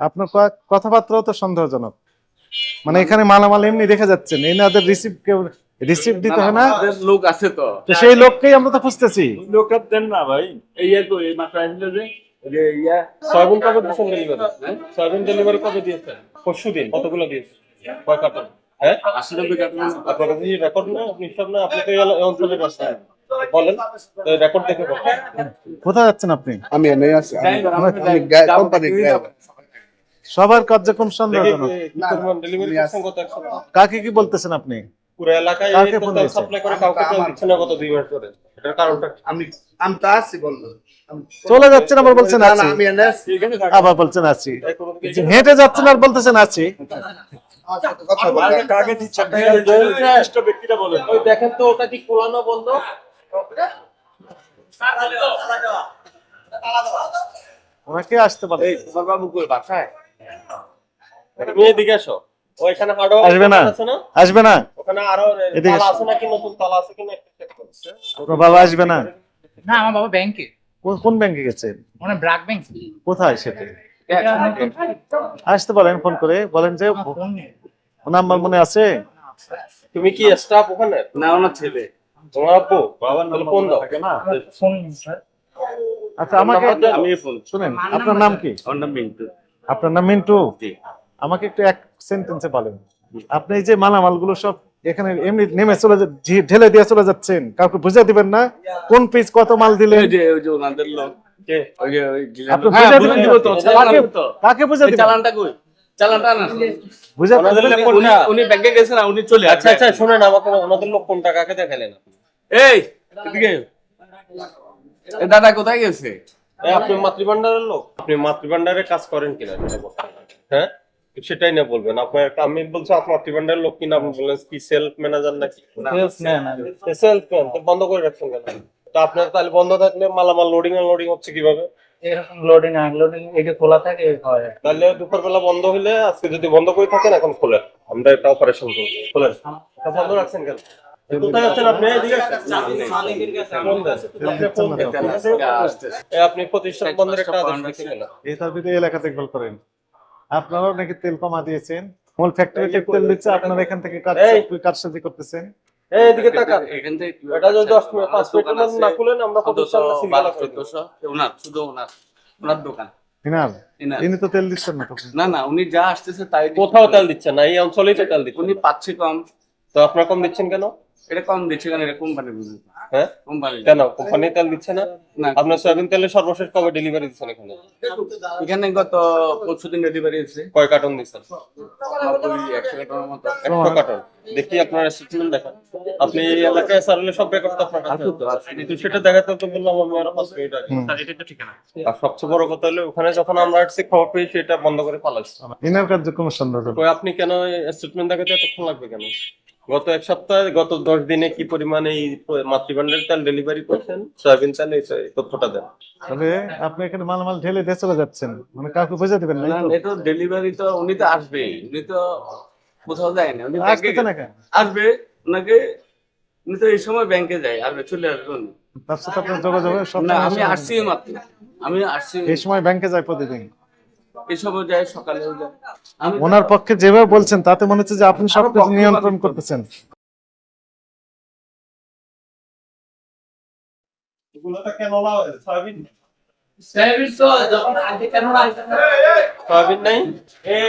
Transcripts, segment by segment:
আপনার কথাবার্তাও তো সন্দেহজনক। মানে এখানে মালামাল এমনি রেখে যাচ্ছেন এনাদের রিসিভ কেউ রিসিভ দিতে হয় না? লোক আছে তো। তো সেই লোককেই আমরা তো খুঁজতেছি। লোক দেন না ভাই। এই তো এই মাত্র আসলে যে এই যে সয়াবিন কবে দিয়েছেন ডেলিভারি সয়াবিন ডেলিভারি কবে দিয়েছেন? পরশু দিন। কতগুলো দিয়েছেন? কয় কার্টন? হ্যাঁ? আশি নব্বই কার্টুন। আপনার কাছে রেকর্ড না? আপনি সব না আপনি তো এই অঞ্চলের বাসা বলেন রেকর্ড দেখে কোথায় যাচ্ছেন আপনি? আমি এনে আছি। কোম্পানির সবার কার্যক্রম সন্দেহজনক কাকে কি বলতেছেন আপনি? পুরো এলাকায় কাকে এই ফোন তেল দিয়েছেন? সাপ্লাই করে কাউকে না গত দুই মাস ধরে। এটার কারণটা আমি আমি তো আছি বলল চলে যাচ্ছেন আবার বলছেন আছি। আবার বলছেন আছি। হেঁটে যাচ্ছেন আর বলতেছেন আছি। ওই দেখেন তো ওটা কি খোলানো বন্ধ? ওনাকে আসতে পারে বাবু কই বাসায়? তুমি এদিকে আসো। ও হাড়ো আসবে না। আসবে না। ওখানে আরও তালা আছে নাকি? নতুন তালা আছে কিনা একটু চেক করো ওর বাবা আসবে না? না আমার বাবা ব্যাংকে কোন- কোন ব্যাংকে গেছেন মানে ব্রাক ব্যাংক কোথায় সেটা? আসতে পারেন ফোন করে। বলেন যে নাম্বার মনে আছে? তুমি কি স্টাফ ওখানে? না ওনার ছেলে। তোমার আপু তাহলে ফোন দাও। ফোন আচ্ছা আমাকে আমি ফোন শুনেন আপনার নাম কি? ওর নাম মিন্টু। আপনার নাম মিন্টু? আমাকে একটু এক সেন্টেন্সে বলেন। আপনি এই যে মালামালগুলো সব এখানে এমনি নেমে চলে ঢেলে দিয়ে চলে যাচ্ছেন কাউকে বুঝে দিবেন না? কোন পিস কত মাল কাকে- বুঝে দিবেন? চালানটা কই? চালানটা না বুঝে ওনাদের লোক উনি- ব্যাংকে গেছে না উনি চলে আচ্ছা আচ্ছা শুনেন আমাকে ওনাদের লোক কোনটা কাকে দেখালেন এই এদিকে। দাদা কোথায় গেছে? আপনি মাতৃভান্ডারের লোক? আপনি মাতৃভান্ডারে কাজ করেন কিনা। হ্যাঁ? সেটাই না বলবেন। আপনার আমি বলছি আপনি মাতৃভান্ডারের লোক কিনা আপনি বললেন কি সেলফ ম্যানেজার নাকি? সেলসম্যান তো বন্ধ করে রাখছেন কেন? তো আপনার তাহলে বন্ধ থাকলে মালামাল লোডিং আনলোডিং হচ্ছে কীভাবে? এরকম লোডিং আনলোডিং এটা খোলা থাকে হয়। তাহলে দুপুরবেলা বন্ধ হইলে আজকে যদি বন্ধ করে থাকেন এখন খোলেন। আমরা একটা অপারেশন করব। খোলেন। বন্ধ রাখছেন কেন? আপনারাও নাকি তেল কমা দিয়েছেন? মূল ফ্যাক্টরিতে তেল দিচ্ছে আপনারা এখান থেকে কারসাজি করতেছেন। এই তাকান। এখান থেকে এটা যদি দশ মিনিট পাঁচ মিনিটের না খুলেন আমরা প্রতিষ্ঠানটা সিঙ্গালা ওনার শুধু ওনার ওনার দোকান। ইনি তো তেল দিচ্ছেন না না না উনি যা আসতেছে তাই কোথাও তেল দিচ্ছেন না এই অঞ্চলেই তো তেল দিচ্ছেন উনি পাচ্ছে কম। তো আপনারা কম দিচ্ছেন কেন? এটা কম দিচ্ছে কারণ এটা কোম্পানি বুঝে হ্যাঁ? কোম্পানি কেন? কোম্পানি তেল দিচ্ছে না? না। আপনার সয়াবিন তেলের সর্বশেষ কবে ডেলিভারি দিচ্ছেন এখানে? এখানে গত পরশু দিন ডেলিভারি হয়েছে। কয় কার্টন দিচ্ছেন? একশো টাকার মতো। একশো কার্টন দেখি আপনার স্টেটমেন্ট দেখান আপনি এই এলাকায় সারলে সব রেকর্ড তো আপনার কাছে। আছে তো, আছে। কিন্তু সেটা দেখাতে তো বললাম আমি আরও পাঁচ মিনিট আগে। আর সবচেয়ে বড় কথা হলো ওখানে যখন আমরা আসছি খবর পেয়ে সেটা বন্ধ করে পালাচ্ছি। ইনার কার্যক্রম সন্দেহজনক আপনি কেন স্টেটমেন্ট দেখাতে এতক্ষণ লাগবে কেন? গত এক সপ্তাহে গত দশ দিনে কি পরিমাণে এই মাতৃভান্ডার তেল ডেলিভারি করছেন? সয়াবিন তেল এই তথ্যটা দেন। তবে আপনি এখানে মালামাল ঢেলে দিয়ে চলে যাচ্ছেন। মানে কাউকে বুঝে দিবেন না এটা ডেলিভারি তো। উনি তো আসবে উনি তো কোথাও যায় না। উনি আসতে ব্যাংকে না কেন? আসবে ওনাকে উনি তো এই সময় ব্যাংকে যায় আসবে চলে আসবে উনি। তার সাথে আপনার যোগাযোগ সব আমি। আসছি মাত্র। আমি আসছি। এই সময় ব্যাংকে যায় প্রতিদিন। সময় যায় সকালেও যায় ওনার পক্ষে যেভাবে বলছেন তাতে মনে হচ্ছে যে আপনি সবকিছু নিয়ন্ত্রণ করতেছেন। সয়াবিন? যখন আগে কেন সয়াবিন নাই?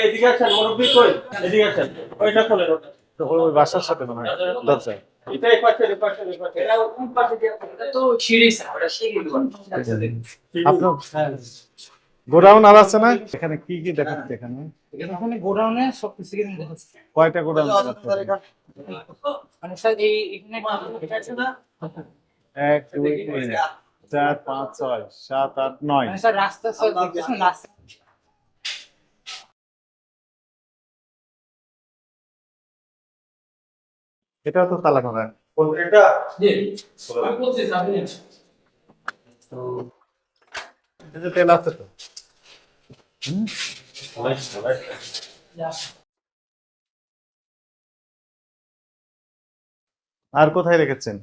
এদিকে আসেন মুরব্বি কই? এদিকে আসেন। ওইটা খোলেন ওটা। ওই বাসার সাথে মনে হয় সিঁড়ি। আপনার গোডাউন আর আছে না? এখানে কি কি দেখাচ্ছে এখানে? এখানে গোডাউনে সব কিছু কিনে দেখাচ্ছে কয়টা গোডাউন মানে স্যার এই এখানে আছে না? এক দুই তিন চার পাঁচ ছয় সাত আট নয়। মানে স্যার রাস্তা স্যার দেখতেছেন? রাস্তা এটাও তো তালা করা এটা? এই যে তেল আছে তো। আর কোথায় রেখেছেন?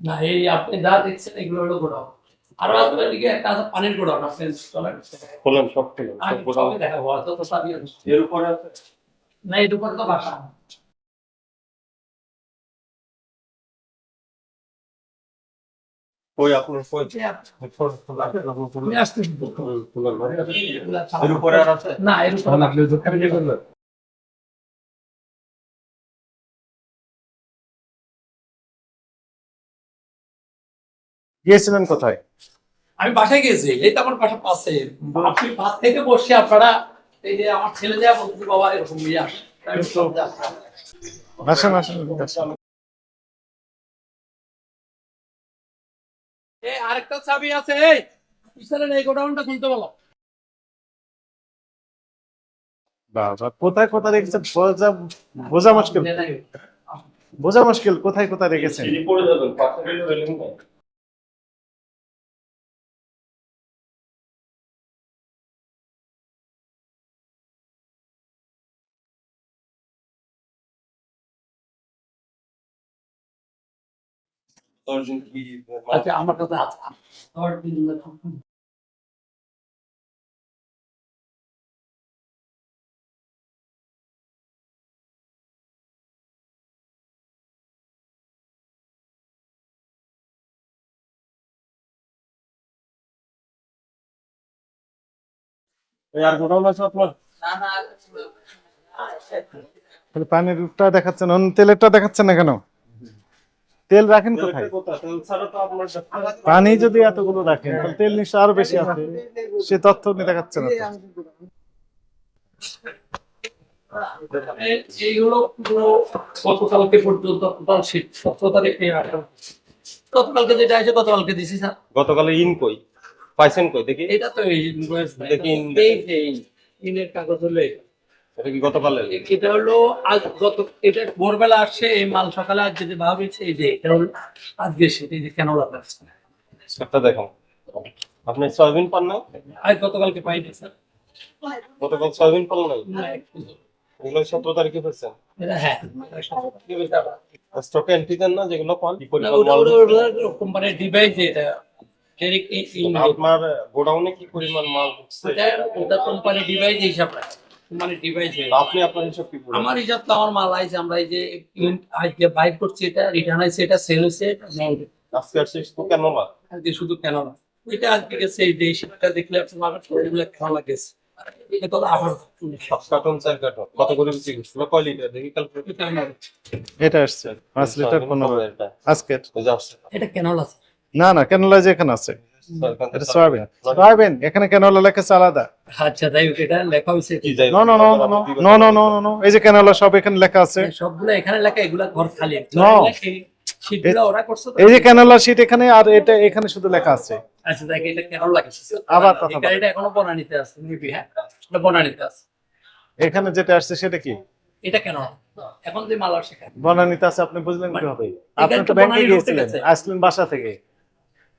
না এই আপনি যা দেখছেন এগুলো হলো গোডাউন। আর আছে দিকে একটা আছে পানির গোডাউন আপনি চলেন। খোলেন সব ঠিক আছে সব গোডাউন। দেখা দেখাবো অত তো সব এর উপরে আছে? না এর উপরে তো বাসা। কই আপনার। এগুলা এর উপরে আর আছে না এর উপরে না। আমি যে করব। গিয়েছিলেন কোথায় আমি বাসায় গেছি এই তো আমার বাসা পাশে আপনি ভাত থেকে বসে আপনারা এই যে আমার ছেলে দেয়া বলতে বাবা এরকম ইয়ে আসে। আসেন আসেন আরেকটা চাবি আছে এই পিছনের এই গোডাউনটা খুলতে বলো। বাবা কোথায় কোথায় রেখেছেন? বোঝা বোঝা মুশকিল। বোঝা মুশকিল কোথায় কোথায় রেখেছেন? পানের কি আচ্ছা আমার পানির রূপটা দেখাচ্ছেন তেলেরটা দেখাচ্ছেন না কেন তেল রাখেন কোথায়? পানি যদি এতগুলো রাখেন তাহলে তেল নিশ্চয় আরও বেশি আছে। সে তথ্য নিয়ে দেখাচ্ছে না এইগুলো গতকালকে পর্যন্ত সতেরো তারিখে গতকালকে যেটা আছে গতকালকে দিছি স্যার। গতকালে ইন কই? পাইছেন কই? দেখি। এটা তো দেখি ইনের কাগজ হলো এটা। কি হলো আজ গত এটা ভোরবেলা আসছে এই মাল সকালে আজ যেতে ভাবিছে এই যে এটা হলো আজকে সেটা এই যে কেন লাগছে একটা দেখো। আপনি সয়াবিন পান না আজ গতকালকে পাইনি স্যার। গতকাল সয়াবিন পান না, এগুলো সতেরো তারিখে পেয়েছেন হ্যাঁ স্টকে এন্ট্রি দেন না যেগুলো পান? কোম্পানির ডিভাইস এটা আপনার গোডাউনে কি পরিমাণ মাল ওটা কোম্পানি ডিভাইস হিসাব রাখে। কোম্পানি ডিভাইস আপনি আপনার হিসাব কি আমার হিসাব তো আমার মাল আইছে আমরা এই যে আজকে বাইর করছি এটা রিটার্ন আইছে এটা সেল হয়েছে এটা আজকে আসছে তো কেন না আজকে শুধু কেন না ওইটা আজকে গেছে এই যে সেটা দেখলে আপনি মার্কেট করে কেন লাগেছে এটা তো আঠারো কার্টন চার কার্টন কত করে বিক্রি করছিল কয় লিটার দেখি এটা আসছে পাঁচ লিটার পনেরো। আজকের। এটা কেন আছে। না না কেনলা যে এখানে আছে। এটা সয়াবিন। সয়াবিন এখানে কেনলা লেখা আলাদা? আচ্ছা তাই এটা লেখা হয়েছে। কি no no no no no no no no no এই যে কেনলা সব এখানে লেখা আছে। সবগুলো এখানে লেখা এগুলা ঘর খালি। No. শীতগুলো ওরা করছে তো। এই যে কেনলা শীট এখানে আর এটা এখানে শুধু লেখা আছে। আচ্ছা দেখ এটা কেন আবার কথা এই এখনও বনানিতে আছে নিবি হ্যাঁ? এটা বনানিতে আছে। এখানে যেটা আসছে সেটা কি? এটা কেন? এখন যে মাল আসে কেন? বনানীতে আছে আপনি বুঝলেন কীভাবে? আপনি তো ব্যাংকে গিয়েছিলেন আসলেন বাসা থেকে।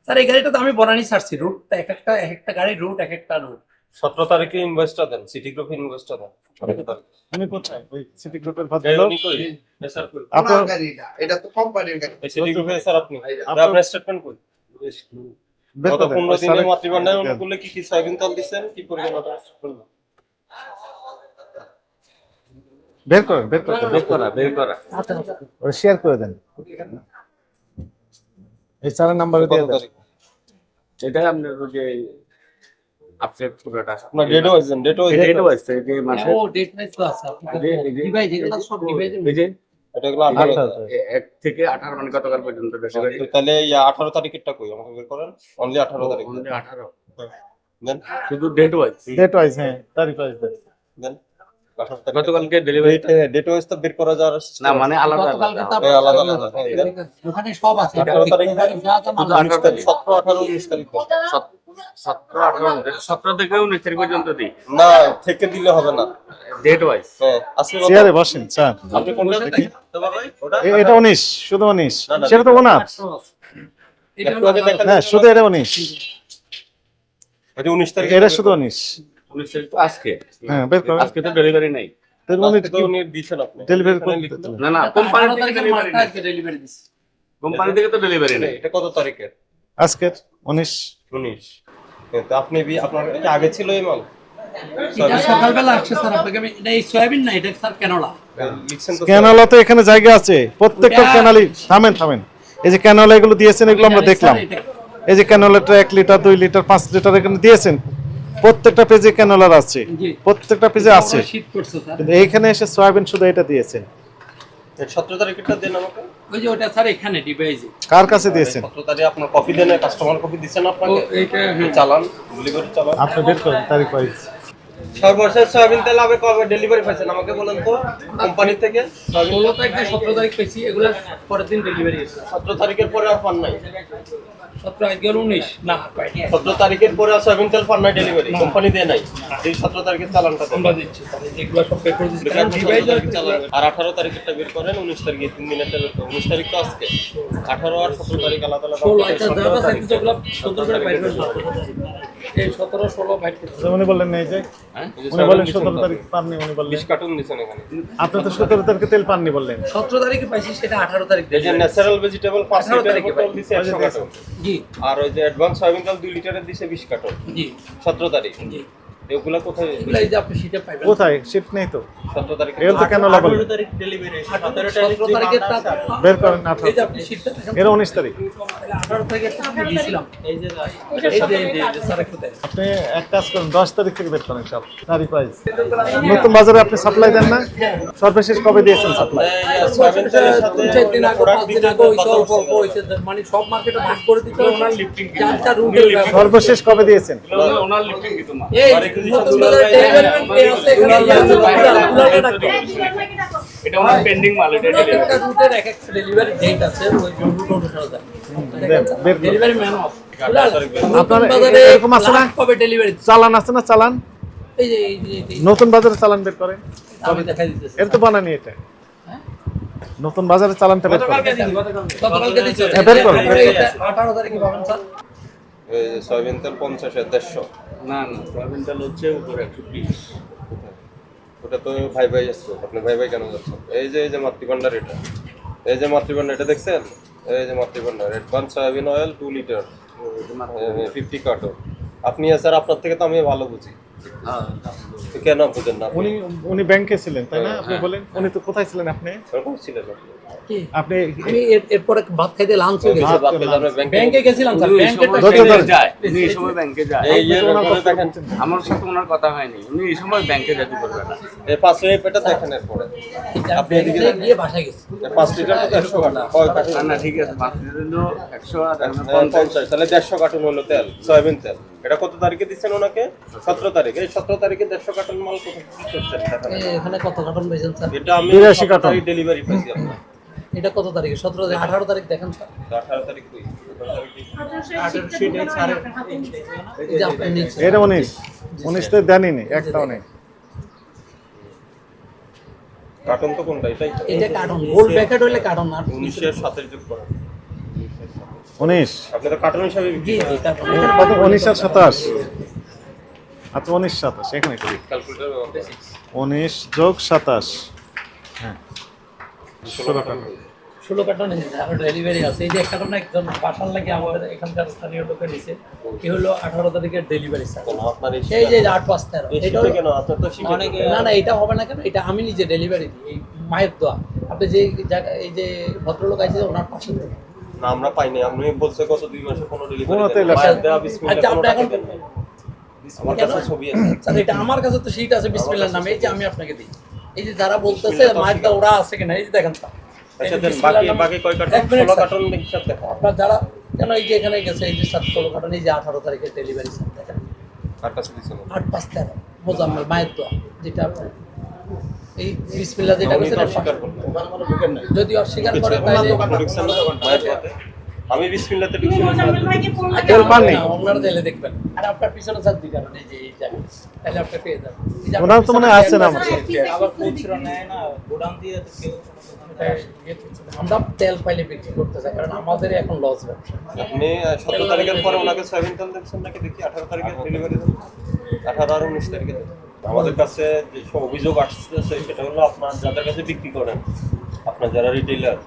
স্যার এই গাড়িটা তো আমি বনানি ছাড়ছি রুটটা এক একটা এক একটা গাড়ির রুট এক একটা রুট সতেরো তারিখে ইনভয়েসটা দেন সিটি গ্রুপ ইনভয়েসটা দেন। উনি কোথায়? ওই সিটি গ্রুপের? আপনার ওনার গাড়ি না, এটা তো কোম্পানির গাড়ি। সিটি গ্রুপে স্যার আপনি? আপনার- স্টেটমেন্ট কই? বের গত পনেরো দিনে স্যারের- অনুকূলে কি কি সয়াবিন তেল দিচ্ছেন কি পরিমাণ? বের করেন বের করে বের করা বের করা। ওটা শেয়ার করে দেন। এই নাম্বার দিয়ে? এটা আপনার যে আপডেট পুরোটা আপনার ডেটও আছেন ডেটও ডেটও আছে যে মাসে ও ডেট নাইট তো আছে যে- এই যে- ডিভাইস এগুলো সব ডিভাইস এই এটা গুলো এক থেকে আঠারো মানে গতকাল পর্যন্ত বেশি তাহলে এই আঠারো তারিখেরটা কই? আমাকে বের করেন। অনলি আঠারো তারিখ। only আঠারো। দেন শুধু ডেট ওয়াইজ ডেট ওয়াইজ হ্যাঁ তারিখ ওয়াইজ দেন গতকালকে ডেলিভারি ডেট ওয়াইজ তো বের করা যাওয়ার না মানে আলাদা আলাদা। আলাদা ওখানে সব আছে। 17 18 19 তারিখ 17 তারিখ। এটা 19 শুধু 19 সেটা তো ওনার। এটা হ্যাঁ, শুধু এটা 19 এটা 19 তারিখ এটা শুধু 19 পুলিশের আজকে। হ্যাঁ বের আজকে তো ডেলিভারি নাই। না না কোম্পানি থেকে ডেলিভারি কোম্পানি থেকে তো ডেলিভারি নাই। এটা কত তারিখের? তো আপনি আপনার আগে ছিল এই মাল? এই এখানে জায়গা আছে। প্রত্যেকটা এই যে ক্যানোলা এগুলো দিয়েছেন এগুলো আমরা দেখলাম। এই যে ক্যানোলাটা এক লিটার দুই লিটার পাঁচ লিটার এখানে দিয়েছেন। প্রত্যেকটা পেজে ক্যানোলার আছে। প্রত্যেকটা পেজে আছে। এইখানে এসে সয়াবিন শুধু এটা দিয়েছেন। সতেরো তারিখেরটা দেন আমাকে। ওই যে ওটা স্যার এখানে ডিভাইসে কার কাছে দিয়েছেন? আপনি বের করেন তারিখ সর্বশেষ সয়াবিন তেল কবে ডেলিভারি পাইছেন? আমাকে বলেন তো কোম্পানি থেকে। ষোলো তারিখ সতেরো তারিখ পেয়েছি এগুলো পরের দিন ডেলিভারি এসেছে সতেরো তারিখের পরে আর পান নাই। সতেরো আজকে উনিশ না সতেরো তারিখের পরে সয়াবিন তেল নাই ডেলিভারি কোম্পানি দেয় নাই। এই সতেরো তারিখের চালানটা। আমরা দিচ্ছি যেগুলো সব পে করে দিচ্ছি। আর আঠারো তারিখেরটা বের করেন উনিশ তারিখে তিন দিনের তেল উনিশ তারিখ তো আজকে। আঠারো আর সতেরো তারিখ আলাদা আলাদা এই সতেরো ষোলো বাইর করতে আচ্ছা, উনি বললেন এই যে হ্যাঁ? উনি বললেন সয়াবিন সতেরো দিচ্ছেন তারিখ পাননি উনি বললেন। বিশ কার্টুন দিচ্ছেন এখানে। আপনি তো সতেরো তারিখে তেল পাননি বললেন। সতেরো তারিখে পাইছি সেটা আঠারো তারিখ এই ন্যাচারাল ভেজিটেবল তারিখে বোতল দিছে একশো কার্টুন। জি। আর ওই যে অ্যাডভান্স সয়াবিন তেল দুই লিটারের দিছে বিশ কার্টন। জি। সতেরো তারিখ। জি। এগুলা কোথায়? এগুলো এই যে আপনি সিটে পাইবেন। কোথায়? শিট নেই তো। সতেরো তারিখে এগুলো তো কেন বললেন সতেরো তারিখের বের করেন এই যে আপনি এর উনিশ তারিখ। আঠারো তারিখে আমি দিয়েছিলাম। এই যে এই যে এই যে স্যার দেন। আপনি এক কাজ করেন দশ তারিখ থেকে বের করেন সব তারিখ ওয়াইজ নতুন বাজারে আপনি সাপ্লাই দেন না? সর্বশেষ কবে দিয়েছেন সাপ্লাই তিন চার দিন আগে পাঁচ দিন আগে ওই অল্প অল্প হয়েছে মানে সব মার্কেটে ভাগ করে দিতে ওনার লিফটিং চার চার রুটে সর্বশেষ কবে দিয়েছেন? ওনার- লিফটিং কিন্তু মা এই নতুন বাজারে ডেলিভারি ম্যান কে আছে এখানে আছে, পুরা- পুরাটা ডাক্তার। এটা ওনার পেন্ডিং মাল এটা এক এক একটা ডেলিভারি ডেট আছে ওই রুট অনুসারে দেন, ডেলিভারি ম্যান অফ আপনার এরকম আছে না? কবে ডেলিভারি চালান আছে না চালান এই যে নতুন বাজারে চালান বের করেন আমি দেখাই দিতেছি এর তো বানানি এটা নতুন বাজারে চালানটা বের করেন গতকালকে দিচ্ছে হ্যাঁ, বের করুন, বের তারিখে পাবেন স্যার এই যে সয়াবিন তেল পঞ্চাশে দেড়শো। না না সয়াবিন তেল হচ্ছে উপরে একশো বিশ। ওটা তো ভাই ভাই আসছে। আপনি ভাই ভাই কেন যাচ্ছেন? এই যে এই যে মাতৃভান্ডার এটা। এই যে মাতৃভান্ডার এটা দেখছেন? এই যে Matribhandar advance soyabean oil two litre fifty carton আপনি স্যার আপনার থেকে তো আমি ভালো বুঝি। কেন বুঝেন না উনি উনি ব্যাংকে ছিলেন তাই না? আপনি বলেন উনি তো কোথায় ছিলেন আপনি? ছিলেন আপনি? আপনি আমি এরপরে ভাত খাইতে লাঞ্চ হয়ে গেছে। ব্যাংকে ব্যাংকে গেছিলাম স্যার। ব্যাংকে। যায়। উনি এই সময় ব্যাংকে যায়। এই যে দেখেন। আমার সাথে ওনার কথা হয়নি। উনি এই সময় ব্যাংকে যেতে পারবে না। এই পাঁচ মিনিট পেটা দেখেন এরপরে। আপনি এদিকে গিয়ে বাসায় গেছি। পাঁচ লিটার তো দেড়শো কার্টন। কয় কার্টন না ঠিক আছে পাঁচ লিটার হলো একশো আর হ্যাঁ, পঞ্চাশ তাহলে দেড়শো কার্টন হলো তেল সয়াবিন তেল। এটা কত তারিখে দিচ্ছেন ওনাকে? সতেরো তারিখে। এই সতেরো তারিখে দেড়শো কার্টন মাল এখানে কত কার্টন পেয়েছেন স্যার? এটা আমি 82 সতেরো কার্টন। তারিখ ডেলিভারি পাইছি আপনার এটা কত তারিখে? সতেরো তারিখ আঠারো তারিখ দেখেন স্যার। আঠারো তারিখ তারিখ এটা উনিশ। উনিশ তো দেনই নি একটাও নেই। কার্টন তো কোনটা? এটাই এটা কার্টন গোল্ড প্যাকেট হইলে কার্টন আর উনিশের সাতের যোগ করেন উনিশ। আপনি কার্টন হিসাবে কত উনিশ আর সাতাশ। আচ্ছা উনিশ সাতাশ এখানে করি। উনিশ যোগ সাতাশ। হ্যাঁ। ষোলো টাকা ষোলো কার্টন আরও ডেলিভারি আছে। এই যে একটা কার্টন একজন বাসার লাগে আমাদের এখানকার স্থানীয় লোকে নিছে এই হলো আঠারো তারিখের ডেলিভারি স্যার কেন আপনার এই এই যে আট পাঁচ তেরো এটা শীতে কেন? আপনার তো শীতে অনেকে না না এটা হবে না কেন? এটা আমি নিজে ডেলিভারি দিই এই মায়ের দোয়া। আপনি যে জায়গা এই যে ভদ্রলোক আছে ওনার পাশে থেকে না আমরা পাইনি। আপনি বলছে কত দুই মাসে কোনো ডেলিভারি আচ্ছা, আপনি এখন-। আমার কাছে ছবি আছে। স্যার এটা আমার কাছে তো আছে বিসমিল্লাহর নামে এই যে আমি আপনাকে দিই। এই যে যারা বলতেছে ওরা আছে কিনা এই যে দেখেন আচ্ছা যে দেন বিসমিল্লাহর বাকি বাকি কয় কার্টন? এক মিনিট, ষোলো স্যার। কার্টন হিসাব দেখো। আপনার যারা কেন এই যে এখানে গেছে এই যে সাত ষোলো কার্টন এই যে আঠারো তারিখের ডেলিভারি স্যার দেখেন। আর কাছে দিছেন আট পাঁচ তেরো মোজাম্মেল মায়ের দোয়া যেটা আপনার এই বিসমিল্লাহ যদি অস্বীকার করে তাহলে আমি বিসমিল্লাতে ঢুকছি তেল পাননি? আপনারা তাহলে দেখবেন। আর আপনার পিছনে স্যার দুই কারণ এই যে এই তাহলে আপনি পেয়ে যাবেন। ওনার তো মনে হয় আছে না? আমার আবার খুচরো নেয় না গোডাউন দিয়ে তো কেউ আমরা তেল পাইলে বিক্রি করতে চাই কারণ আমাদের এখন লস ব্যবসা। আপনি সতেরো তারিখের পরে ওনাকে সয়াবিন তেল দিচ্ছেন নাকি দেখি আঠারো তারিখে ডেলিভারি আঠারো আর উনিশ তারিখে আমাদের কাছে যে সব অভিযোগ আসতেছে সেটা হলো আপনার যাদের কাছে বিক্রি করেন আপনার যারা রিটেইলার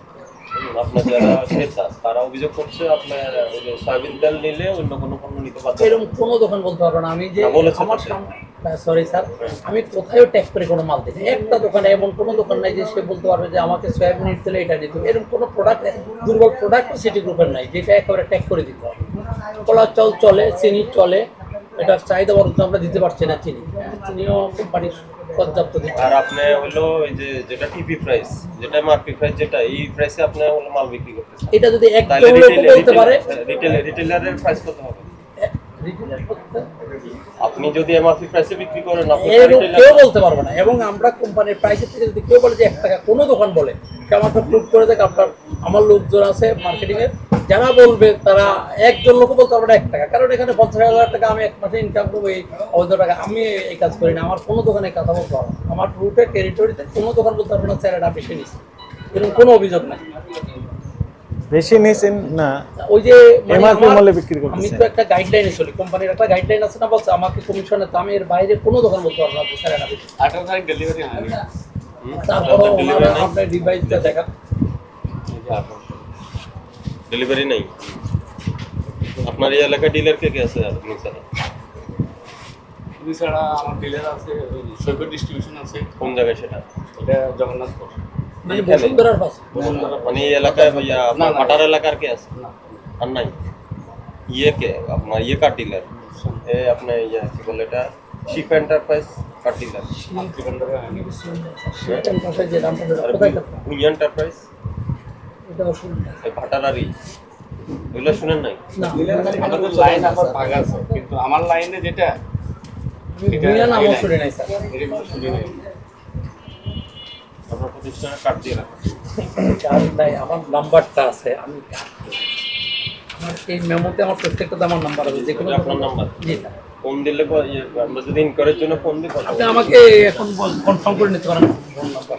আপনার যারা ক্রেতা তারা অভিযোগ করছে আপনার ওই যে সয়াবিন তেল নিলে অন্য কোনো পণ্য নিতে পারছে এরকম কোনো দোকান বলতে পারবে না। আমি যে আমার সরি স্যার আমি কোথাও ট্যাগ করে কোনো মাল দিই একটা দোকানে এমন কোনো দোকান নাই যে সে বলতে পারবে যে আমাকে সয়াবিন তেলে এটা দিতে হবে। এরকম কোনো প্রোডাক্ট দুর্বল প্রোডাক্ট সিটি গ্রুপের নাই যেটা একেবারে ট্যাগ করে দিতে হবে। কলা চল চলে চিনি চলে এটা চাহিদা বরঞ্চ আমরা দিতে পারছি না চিনি। চিনিও কোম্পানির পর্যাপ্ত দিচ্ছে। আর আপনি হলো ওই যে যেটা টিপি প্রাইস যেটা মার্কেট প্রাইস যেটা এই প্রাইসে আপনি হলো মাল বিক্রি করতেছেন। এটা যদি লোক বলতে পারে? রিটেল রিটেলারের প্রাইস কত হবে? আপনি যদি এমআরপি প্রাইসে বিক্রি করেন আপনি কেউ বলতে পারবে না। এবং আমরা কোম্পানির প্রাইসের থেকে যদি কেউ বলে যে এক টাকা কোনো দোকান বলে সে আমাকে প্রুভ করে দেখ আপনার আমার লোকজন আছে মার্কেটিং এর যারা বলবে তারা একজন লোক বলতে পারবে না এক টাকা। কারণ এখানে পঞ্চাশ হাজার টাকা আমি এক মাসে ইনকাম করব এই অবৈধ টাকা। আমি এই কাজ করি না আমার কোনো দোকানে কথা বলতে পারব আমার রুটে টেরিটরিতে কোনো দোকান বলতে পারবে না স্যার এটা বেশি নিচ্ছে এরকম কোনো অভিযোগ নাই। বেশি নিয়েছেন না। ওই যে মানে আমার- মূল্যে বিক্রি করতেছে। আমি তো একটা গাইডলাইনে চলি। কোম্পানির একটা গাইডলাইন আছে না বলছে আমাকে কমিশনে তো আমি এর বাইরে কোনো দোকান বলতে পারব না স্যার এটা বেশি। আঠারো তারিখ ডেলিভারি হুম? তারপরে? আপনার ডিভাইসটা দেখা এই যে আঠারো ডেলিভারি নেই আপনার এই এলাকায় ডিলার কে কে আছে আপনি ছাড়া তুমি ছাড়া আমার ডিলার আছে ওই সৈকত ডিস্ট্রিবিউশন আছে কোন জায়গায় সেটা এটা জগন্নাথপুর মানে বসুন্ধরার পাশে মানে এই এলাকায় ভাইয়া আপনার না, না। পাটার এলাকার কে আছে না আর নাই ইয়ে কে আপনার ইয়ে কার ডিলার এ আপনার ইয়ে কি বলে এটা শিপ এন্টারপ্রাইজ কার ডিলার মাতৃভান্ডারে হয়নি সেটার পাশে যে নামটা কোথায় একটা- ভুঁইয়া এন্টারপ্রাইজ এটা অসুবিধা এই ভাটারারি এগুলো শুনেন নাই? আমাদের লাইন আবার ভাগ আছে কিন্তু আমার লাইনে যেটা এটা- নামও এই নাই স্যার শুনি নাই। আপনার প্রতিষ্ঠানে কার্ড দিয়ে রাখেন কার নাই আমার নাম্বারটা আছে আমি আমার এই মেমোতে আমার প্রত্যেকটা আমার নাম্বার আছে যে কোনো আপনার নাম্বার? জি স্যার ফোন দিলে ইয়ে, আমরা যদি ইনকোয়ারির জন্য ফোন দিই কথা আপনি আমাকে এখন কনফার্ম করে নিতে পারেন। Phone number.